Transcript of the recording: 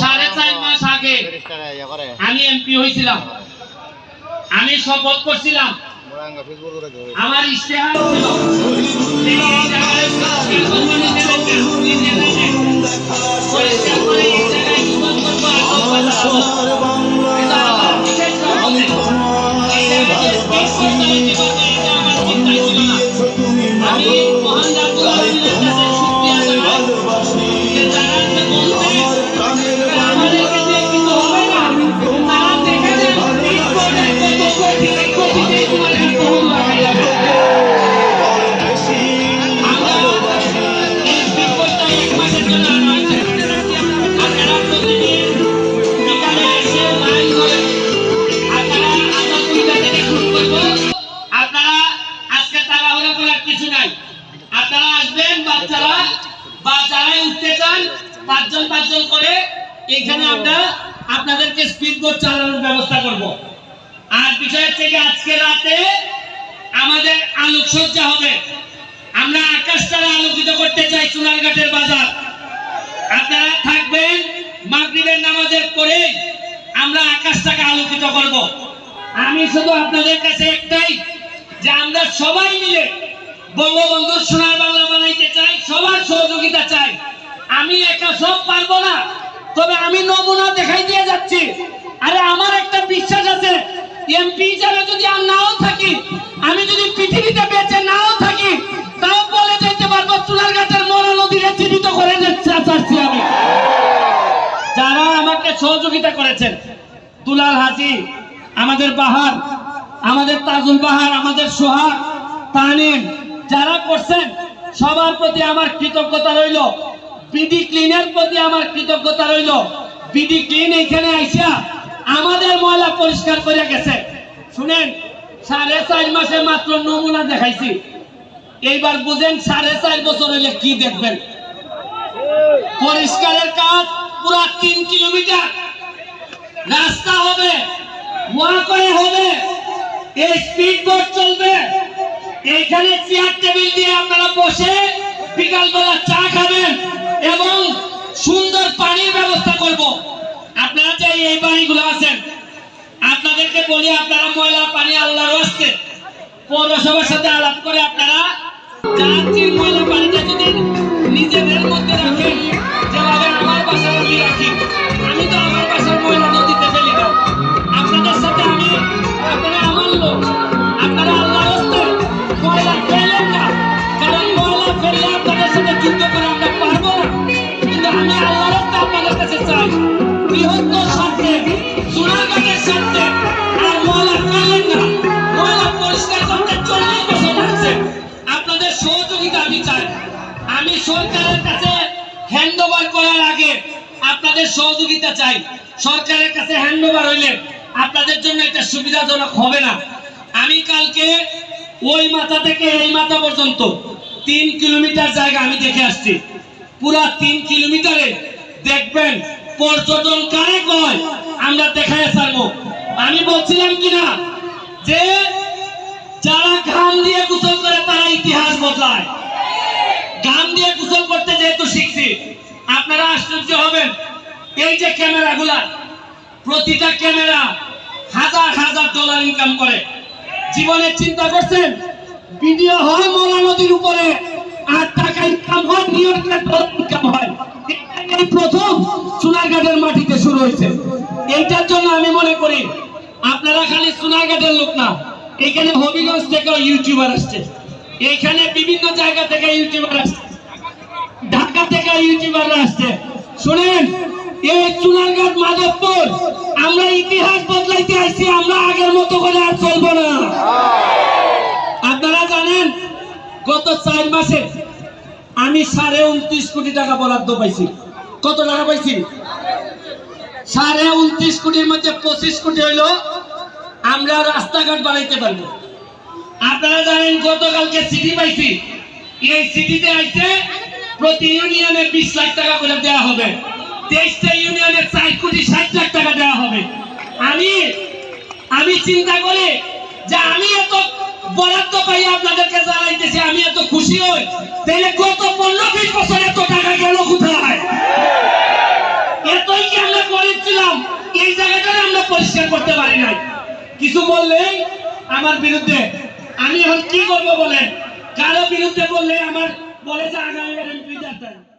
সাড়ে চার মাস আগে আমি এমপি হয়েছিলাম। আমি শপথ করছিলাম। আমার ইশতেহার ছিল। বা যারাই উঠতে চান পাঁচজন পাঁচজন করে এখানে আমরা আপনাদেরকে স্পিড বোট চালানোর ব্যবস্থা করব। আর বিষয় হচ্ছে যে আজকে রাতে আমাদের আলোকসজ্জা হবে। আমরা আকাশটারে আলোকিত করতে চাই চুনারঘাটের বাজার। আপনারা থাকবেন মাগরিবের নামাজের পরে আমরা আকাশটাকে আলোকিত করব। আমি শুধু আপনাদের কাছে একটাই যে আমরা সবাই মিলে বঙ্গবন্ধু সোনার বাংলা বানাইতে চাই সবার সহযোগিতা চাই। আমি একা সব পারব না, তবে আমি নমুনা দেখাই দিয়ে যাচ্ছি। আরে আমার একটা বিশ্বাস আছে এমপি হিসাবে যদি আর নাও থাকি, আমি যদি পৃথিবীতে বেঁচে নাও থাকি, তাও বলে যেতে পারব চুলারঘাটের মরা নদীরে জীবিত করে যাচ্ছে আমি। যারা আমাকে সহযোগিতা করেছেন, দুলাল হাজি, আমাদের বাহার, আমাদের তাজুল বাহার, আমাদের সোহাগ, তানিম, যারা করছেন সবার প্রতি আমার কৃতজ্ঞতা রইল। বিডি ক্লিনের প্রতি আমার কৃতজ্ঞতা রইল। বিডি ক্লিন এখানে আইসা আমাদের ময়লা পরিষ্কার করে গেছে। শুনেন, সাড়ে চার মাসে মাত্র নমুনা দেখাইছি। এইবার বুঝেন সাড়ে চার বছর হইলে কি দেখবেন? পরিষ্কারের কাজ পুরা তিন কিলোমিটার। রাস্তা হবে, ওয়াকওয়ে হবে, এই স্পিড বোর্ড চলবে। এইখানে চেয়ার টেবিল দিয়ে আপনারা বসে বিকালবেলা চা খাবেন এবং সুন্দর পানির ব্যবস্থা করব। আপনারা যে এই বাড়িগুলো আছেন, আপনাদেরকে বলি আপনারা ময়লা, পানি আল্লাহর আসতে পৌরসভার সাথে আলাপ করে আপনারা যাত্রীর ময়লা, পানিটা যদি নিজেদের মধ্যে রাখেন যেভাবে আমার বাসায় রাখি আপনাদের জন্য এটা সুবিধাজনক হবে না। আমি কালকে ওই মাথা থেকে এই মাথা পর্যন্ত তিন কিলোমিটার জায়গা আমি দেখে আসছি। পুরা তিন কিলোমিটারে দেখবেন পর্যটন কারে কয়? আমরা দেখায় সারবো আমি বলছিলাম কিনা যে যারা ঘাম দিয়ে গোসল করে তারা ইতিহাস বদলায়। ঘাম দিয়ে গোসল করতে যেহেতু শিখছি, আপনারা আশ্চর্য হবেন। এই যে ক্যামেরাগুলা, প্রতিটা ক্যামেরা হাজার হাজার ডলার ইনকাম করে। জীবনে চিন্তা করছেন? ভিডিও হয় মোলা নদীর খালি লোক না। এখানে হবিগঞ্জ থেকেও ইউটিউবার আসছে। এখানে বিভিন্ন জায়গা থেকে ইউটিউবার আসছে। ঢাকা থেকে ইউটিউবাররা আসছে। শুনেন এই চুনারঘাট মাধবপুর, আমরা ইতিহাস বদলাইতে আসছি আমরা আগের মতো করে আর চলবো না। আপনারা জানেন, গত চার মাসে আমি সাড়ে উনত্রিশ কোটি টাকা বরাদ্দ পাইছি। কত টাকা পাইছি? সাড়ে উনত্রিশ কোটির মধ্যে পঁচিশ কোটি হইল আমরা রাস্তাঘাট বানাইতে পারব। আপনারা জানেন, গতকালকে সিটি পাইছি। এই সিটিতে আইছে, প্রতি ইউনিয়নে বিশ লাখ টাকা করে দেওয়া হবে। তেইশটা ইউনিয়নে চার কোটি ষাট লাখ টাকা দেওয়া হবে। আমি আমি চিন্তা করি যে আমি এত বরাদ্দ পাই আপনাদেরকে জানাইতেছি, আমি এত খুশি হই। তাহলে গত পনেরো বিশ বছর এত টাকা গেল কোথায়? গরিব ছিলাম? এই জায়গাটা আমরা পরিষ্কার করতে পারি নাই। কিছু বললেই আমার বিরুদ্ধে। আমি এখন কি করব বলেন? কারও বিরুদ্ধে বললে আমার বলে যে আগামী